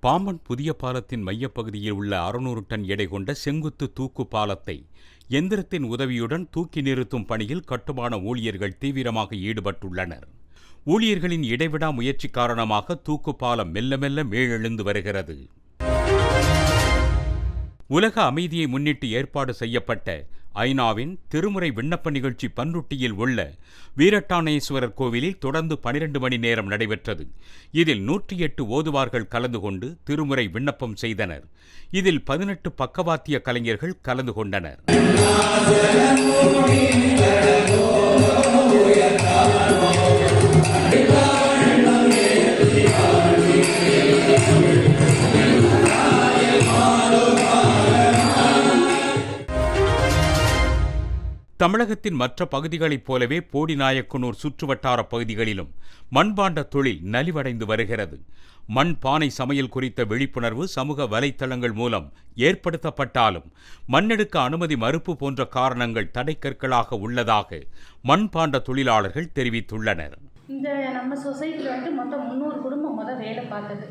பாம்பன் புதிய பாலத்தின் மையப்பகுதியில் உள்ள அறுநூறு டன் எடை கொண்ட செங்குத்து தூக்கு பாலத்தை எந்திரத்தின் உதவியுடன் தூக்கி நிறுத்தும் பணியில் கட்டுமான ஊழியர்கள் தீவிரமாக ஈடுபட்டுள்ளனர். ஊழியர்களின் இடைவிடா முயற்சி காரணமாக தூக்கு பாலம் மெல்ல மெல்ல மேலெழுந்து வருகிறது. உலக அமைதியை முன்னிட்டு ஏற்பாடு செய்யப்பட்ட ஐநாவின் திருமுறை விண்ணப்ப நிகழ்ச்சி பன்ருட்டியில் உள்ள வீரட்டானேஸ்வரர் கோவிலில் தொடர்ந்து பனிரெண்டு மணி நேரம் நடைபெற்றது. இதில் நூற்றி எட்டு ஓதுவார்கள் கலந்து கொண்டு திருமுறை விண்ணப்பம் செய்தனர். இதில் பதினெட்டு பக்கவாத்திய கலைஞர்கள் கலந்து கொண்டனர். தமிழகத்தின் மற்ற பகுதிகளைப் போலவே போடிநாயக்கனூர் சுற்றுவட்டார பகுதிகளிலும் மண்பாண்ட தொழில் நலிவடைந்து வருகிறது. மண் பானை சமையல் குறித்த விழிப்புணர்வு சமூக வலைத்தளங்கள் மூலம் ஏற்படுத்தப்பட்டாலும் மண்ணெடுக்க அனுமதி மறுப்பு போன்ற காரணங்கள் தடைக்கற்களாக உள்ளதாக மண்பாண்ட தொழிலாளர்கள் தெரிவித்துள்ளனர். இந்த நம்ம சொசைட்டியில் வந்துட்டு மொத்தம் முந்நூறு குடும்பம் முதல் வேலை பார்த்தது.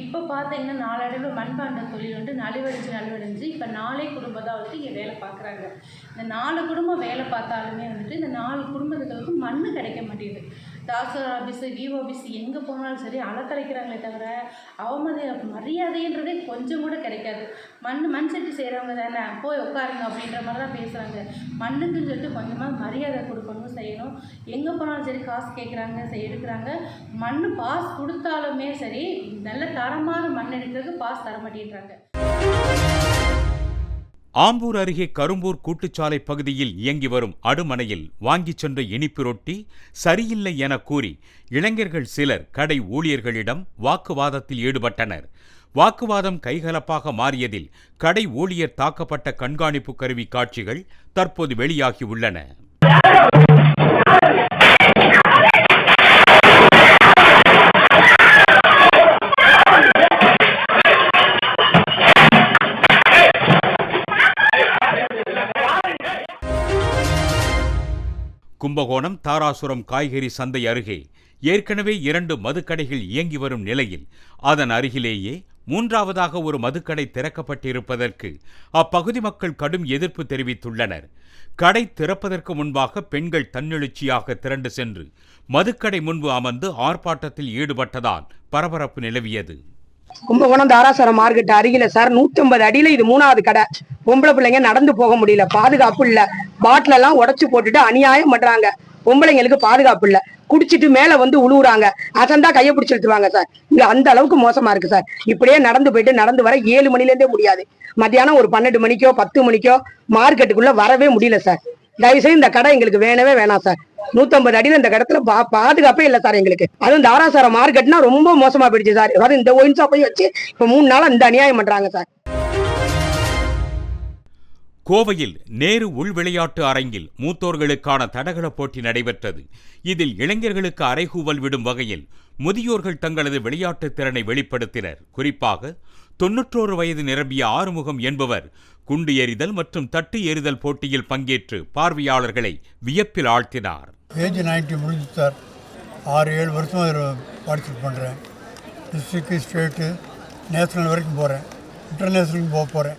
இப்போ பார்த்தீங்கன்னா நாளடைவில் மண்பாண்ட தொழில் வந்து நலிவடைஞ்சு நலிவடைஞ்சு இப்போ நாலே குடும்பம் தான் வந்துட்டு இங்கே வேலை பார்க்குறாங்க. இந்த நாலு குடும்பம் வேலை பார்த்தாலுமே வந்துட்டு இந்த நாலு குடும்பத்துகளுக்கும் மண் கிடைக்க மாட்டேங்குது. தாசர் ஆஃபீஸு விஓ ஆஃபீஸு எங்கே போனாலும் சரி அலக்கழிக்கிறாங்களே தவிர அவமதி மரியாதைன்றதே கொஞ்சம் கூட கிடைக்காது. மண் மண் சட்டி செய்கிறவங்க தானே போய் உட்காருங்க அப்படின்ற மாதிரி தான் பேசுகிறாங்க மண்ணுக்குன்னு சொல்லிட்டு கொஞ்சமாக மரியாதை கொடுக்கணும் செய்யணும். எங்கே போனாலும் சரி காசு கேட்குறாங்க செய் எடுக்கிறாங்க. மண் பாஸ் கொடுத்தாலுமே சரி நல்ல தரமான மண் எடுக்கிறதுக்கு பாஸ் தர மாட்டேன்றாங்க ஆம்பூர் அருகே கரும்பூர் கூட்டுச்சாலை பகுதியில் இயங்கி வரும் அடுமனையில் வாங்கிச் சென்ற இனிப்பு ரொட்டி சரியில்லை என கூறி இளைஞர்கள் சிலர் கடை ஊழியர்களிடம் வாக்குவாதத்தில் ஈடுபட்டனர். வாக்குவாதம் கைகலப்பாக மாறியதில் கடை ஊழியர் தாக்கப்பட்ட கண்காணிப்பு கருவி காட்சிகள் தற்போது வெளியாகியுள்ளன கும்பகோணம் தாராசுரம் காய்கறி சந்தை அருகே ஏற்கனவே இரண்டு மதுக்கடைகள் இயங்கி வரும் நிலையில் அதன் அருகிலேயே மூன்றாவதாக ஒரு மதுக்கடை திறக்கப்பட்டிருப்பதற்கு அப்பகுதி மக்கள் கடும் எதிர்ப்பு தெரிவித்துள்ளனர். கடை திறப்பதற்கு முன்பாக பெண்கள் தன்னெழுச்சியாக திரண்டு சென்று மதுக்கடை முன்பு அமர்ந்து ஆர்ப்பாட்டத்தில் ஈடுபட்டதால் பரபரப்பு நிலவியது. கும்பகோணம் தாராசுரம் மார்க்கெட் அருகில சார். நூத்தி ஐம்பது அடியில இது மூணாவது கடை. பொம்பளை பிள்ளைங்க நடந்து போக முடியல. பாதுகாப்பு இல்ல. பாட்டில் எல்லாம் உடைச்சு போட்டுட்டு அநியாயம் பண்றாங்க. பொம்பளைங்களுக்கு பாதுகாப்பு இல்ல. குடிச்சிட்டு மேல வந்து உழுவுறாங்க. அசந்தா கையை பிடிச்சி எடுத்துருவாங்க சார். இங்க அந்த அளவுக்கு மோசமா இருக்கு சார். இப்படியே நடந்து போயிட்டு நடந்து வர ஏழு மணில இருந்தே முடியாது. மத்தியானம் ஒரு பன்னெண்டு மணிக்கோ பத்து மணிக்கோ மார்க்கெட்டுக்குள்ள வரவே முடியல சார். தயவுசெய்து இந்த கடை எங்களுக்கு வேணவே வேணாம் சார். நூத்தம்பது அடியில் இந்த இடத்துல பா பாதுகாப்பே இல்லை சார் எங்களுக்கு. அதுவும் தாராசாரம் மார்க்கெட்னா ரொம்ப மோசமா போயிடுச்சு சார். அதாவது இந்த ஒயின் ஷாப்பையும் வச்சு இப்போ மூணு நாளாக இந்த அநியாயம் பண்றாங்க சார். கோவையில் நேரு உள் விளையாட்டு அரங்கில் மூத்தோர்களுக்கான தடகள போட்டி நடைபெற்றது. இதில் இளைஞர்களுக்கு அறைகூவல் விடும் வகையில் முதியோர்கள் தங்களது விளையாட்டு திறனை வெளிப்படுத்தினர். குறிப்பாக தொன்னூற்றோரு வயது நிரம்பிய ஆறுமுகம் என்பவர் குண்டு எறிதல் மற்றும் தட்டு எறிதல் போட்டியில் பங்கேற்று பார்வையாளர்களை வியப்பில் ஆழ்த்தினார். ஏஜ் நைன்டி முடிஞ்சு சார் ஆறு ஏழு வருஷம் இதில் பார்ட்டிசிபேட் பண்ணுறேன் டிஸ்ட்ரிக்டு ஸ்டேட்டு நேஷ்னல் வரைக்கும் போகிறேன் இன்டர்நேஷ்னலுக்கு போக போகிறேன்